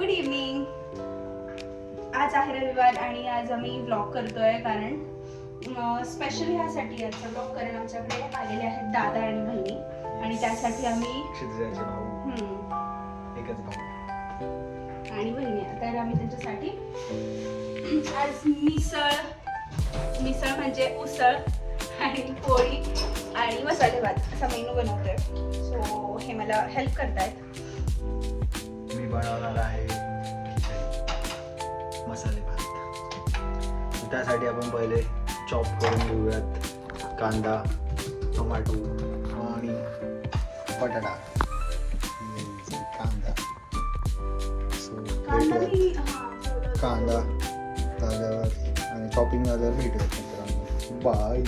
Good evening आज आहे रविवार आणि आज आम्ही ब्लॉग करतोय कारण स्पेशल ह्यासाठी आजचा ब्लॉग कारण आमच्याकडे आलेले आहेत दादा आणि बहिणी. आणि त्यासाठी आम्ही आणि बहिणी तर आम्ही त्यांच्यासाठी आज मिसळ मिसळ म्हणजे उसळ आणि पोळी आणि मसाले भात असा मेनू बनवतोय. सो हे मला हेल्प करतायत. मी बनवणार आहे त्यासाठी आपण पहिले चॉप करून घेऊयात. कांदा टोमॅटो आणि बटाटा. कांदा. कांदा झाल्यावर आणि चॉपिंग झाल्यावर भेटूयात मित्रांनो. बाय.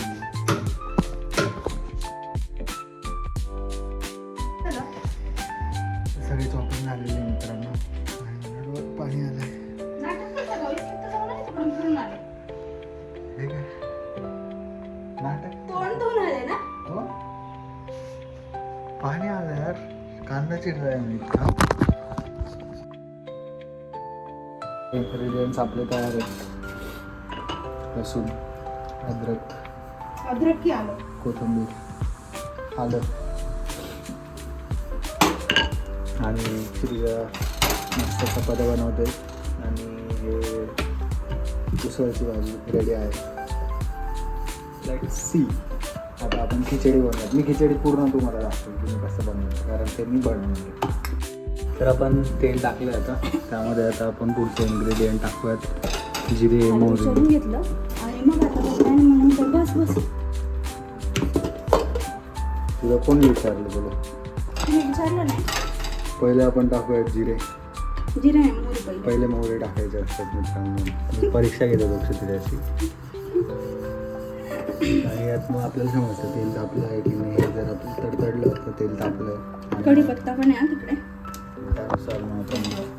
तोंड धुवून आले ना? हो? पाणी आलं यार कांदा चिरलाय मी इतका इन्ग्रेडियंट्स आपले तयार आहेत. लसूण अद्रक अद्रक की आलं. कोथिंबीर आलं. आणि श्रीजा मस्त चपात्या बनवते. आणि हे उसळची भाजी रेडी आहे. लाईक सी आता आपण खिचडी बनवत मी खिचडी पूर्ण तुम्हाला दाखवेन की मी कसं बनवतो कारण ते मी बनवले तर आपण तेल टाकलं आता. त्यामध्ये आता आपण पुढचे इन्ग्रेडियंट टाकूयात. जिरे मोहरी. विचारून घेतलं. आणि मग आता बस बस. तुला कोणी विचारलं तुला? पहिले आपण टाकूयात जिरे. पहिले. मोहरे टाकायचे असतात मित्रांनो. परीक्षा घेतो लक्ष त्याची आणि यात मग आपल्याला समजतं तेल तापलं आहे की नाही हे जर आपलं तडतडलं तर तेल तापलं. कढीपत्ता पण आहे हा तिकडे. त्यानुसार मग आपण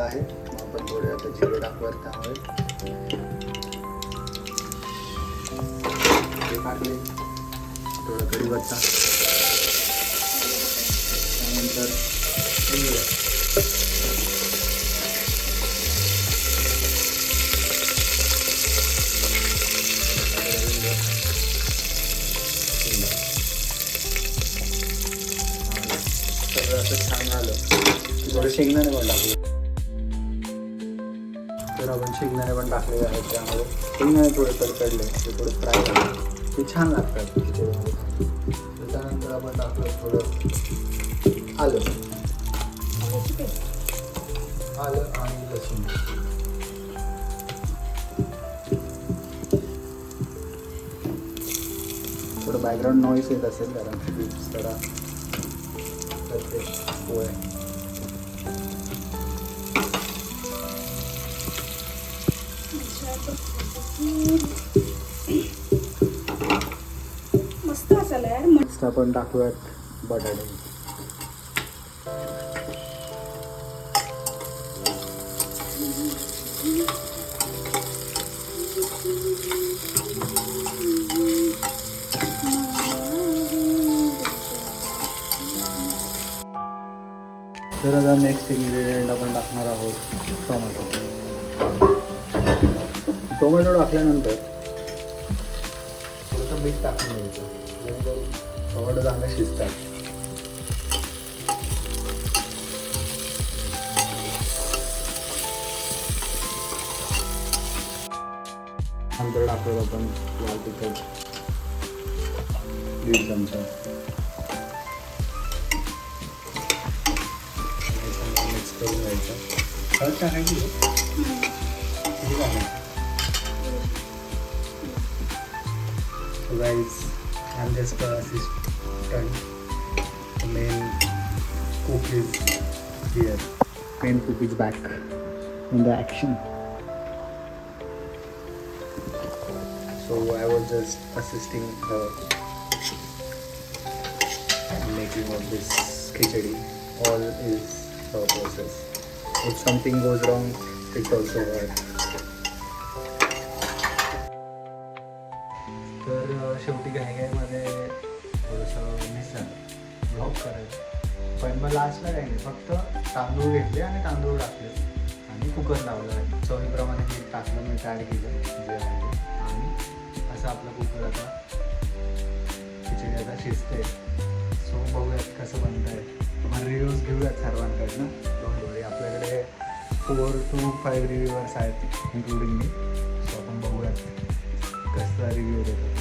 तडतडलेलं आहे. आपण थोडे आता जिरे टाकूयात त्यामुळे ते टाकले थोडं कढीपत्ता त्यानंतर असं छान आलं थोडं शेंगदाणे पण टाकलं तर आपण शेंगदाणे पण टाकलेले आहेत त्यामध्ये. शेंगदाणे थोडे तडतडले ते थोडे फ्राय झाले. ते छान लागतात. त्यानंतर आपण टाकलं थोडं आलं. आलं आणि लसूण. थोडं बॅकग्राऊंड नॉईस येत असेल कारण की तर ते पोळ्या मस्त असायला यार मस्त. आपण टाकूयात बटाटे. तर आता नेक्स्ट इन्ग्रेडियंट आपण टाकणार आहोत टोमॅटो. टोमॅटो टाकल्यानंतर थोडंसं मीठ टाकून द्यायचं जेणेकरून टोमॅटो चांगले शिजतात. नंतर टाकलं आपण लाल तिखट. दीड चमचा. मिक्स करून घ्यायचं. हळद टाकायची? Guys, I'm just the assistant. The main cook is here. Main cook is back in the action. So I was just assisting her making of this khichdi. All is her process. If something goes wrong, it's also her. शेवटी काय काय थोडंसं miss झालं. Block करायचं. पण मग लास्टला काही नाही फक्त तांदूळ घेतले आणि तांदूळ टाकले. आणि कुकर लावलं. चवीप्रमाणे मीठ टाकलं मीठ ॲड केलं जे आहे आणि असं आपलं कुकर आता खिचडी आता शिजते सो बघूयात कसं बनत आहे मग रिव्ह्यूज घेऊयात सर्वांकडनं. डोंट आपल्याकडे फोर टू फाईव्ह रिव्ह्यूअर्स आहेत इन्क्लुडिंग मी सो आपण बघूयात कसं रिव्ह्यू देतो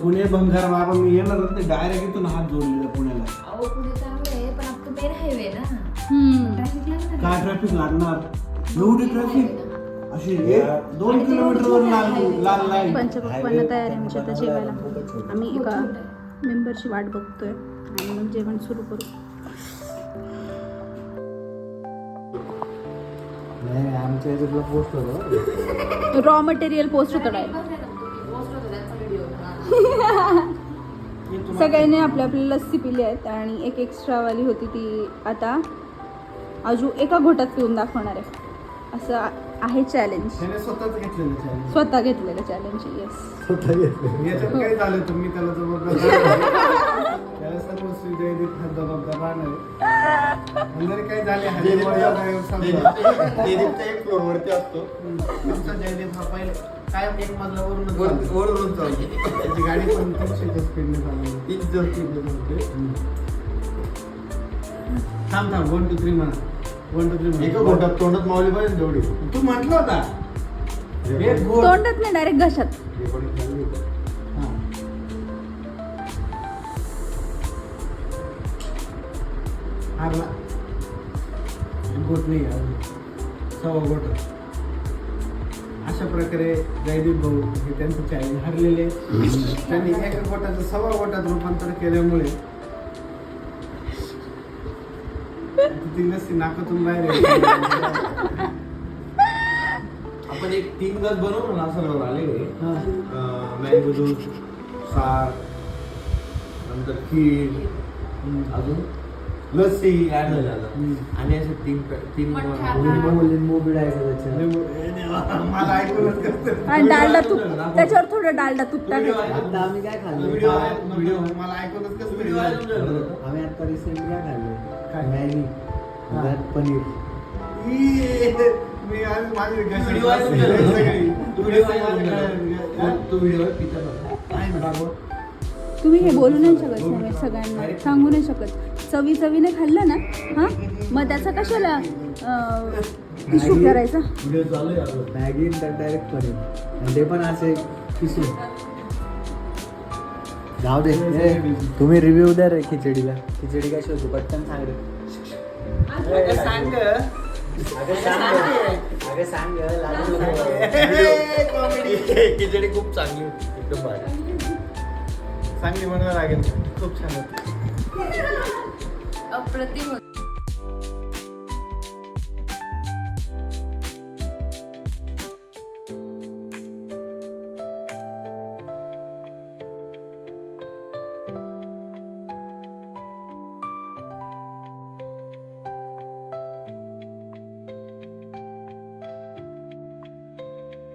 पुणे बंगार बाबा मी येणार नाही डायरेक्ट इथून हात जोडलेला पुण्याला. अहो पुढे चांगलं आहे पण आपलं मेन हायवे ना. ट्रॅफिक लागणार काय ट्रॅफिक लागणार? एवढी ट्रॅफिक अशी एक दोन किलोमीटरवर लाल लाल लाईन पंचपक्वांना तयार आहे आता जेवायला. आम्ही एका मेंबरची वाट बघतोय आणि मग जेवण सुरू करू. नाही आमच्या याच्यातला पोस्ट होतो. रॉ मटेरियल पोस्ट होतं डायरेक्ट पोस्ट होतो त्यांचा व्हिडिओ सगळ्यांनी आपल्या आपल्या लस्सी पिली आहेत आणि एक एक्स्ट्रावाली होती ती आता अजून एका घोटात पिऊन दाखवणार आहे. असं आहे चॅलेंज. स्वतः घेतलेलं चॅलेंज येस स्वतः घेतलं जरी काही झाले. एक फ्लोर वरती असतो. आमचा जयदेव हा पहिले काय एक मजला वरून वरून चालतो. त्याची गाडी पण तीनशेच्या स्पीडने चालवली तीच जर थांब थांब वन टू थ्री म्हणा. वन टू थ्री एका घोटात तोंडात मावली पाहिजे तेवढी. तू म्हटलं होता. तोंडात नाही डायरेक्ट घशात. हा. हारला. गोट नाही अजून सव्वा गोट अशा प्रकारे जयदीप भाऊ हे त्यांचं चॅलेंज हरलेले त्यांनी एका गोटाचं सव्वा गोटात रूपांतर केल्यामुळे ती लस्सी नाकातून बाहेर येते. आपण एक तीन ग्लास बनवू ना असं आले हा. मँगो ज्यूस सार नंतर खीर हम्म. अजून लस्सी ऍड झालं. आणि असे तीन तीन. लिंबू बिडायचं लिंबू- मला ऐकूनच आणि डालडा तूप त्याच्यावर थोडं डालडा तूप टाकायचं आम्ही काय खाल्लं? व्हिडिओ मला ऐकूनच कसं व्हिडिओ? आम्ही आता रिसेंट काय खाल्लं? काय? मॅगी. पनीर. मी आज माझी व्हिडिओ. व्हिडिओ पिता. तुम्ही हे बोलू नाही शकत सगळ्या सगळ्यांना सांगू नाही शकत. चवी चवीने खाल्लं ना हां? मग त्याचा कशाला इशू करायचा? व्हिडिओ चालू आहे अजून. मॅगी डायरेक्ट आणि ते पण असे किसून जाऊ दे. ए, तुम्ही रिव्ह्यू द्या रे खिचडीला. खिचडी कशी होती? पटकन सांग रे. अगं सांग अगं सांग अगं सांग लागू नको. खिचडी खूप चांगली होती. एकदम भारी. चांगली बनवायला लागेल खूप छान होती. अप्रतिम होतं.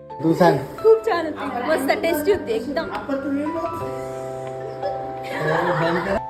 तू सांग खूप छान होती मस्त टेस्टी होती एकदम आपण तुम्ही ¿Cómo? ¿Cómo?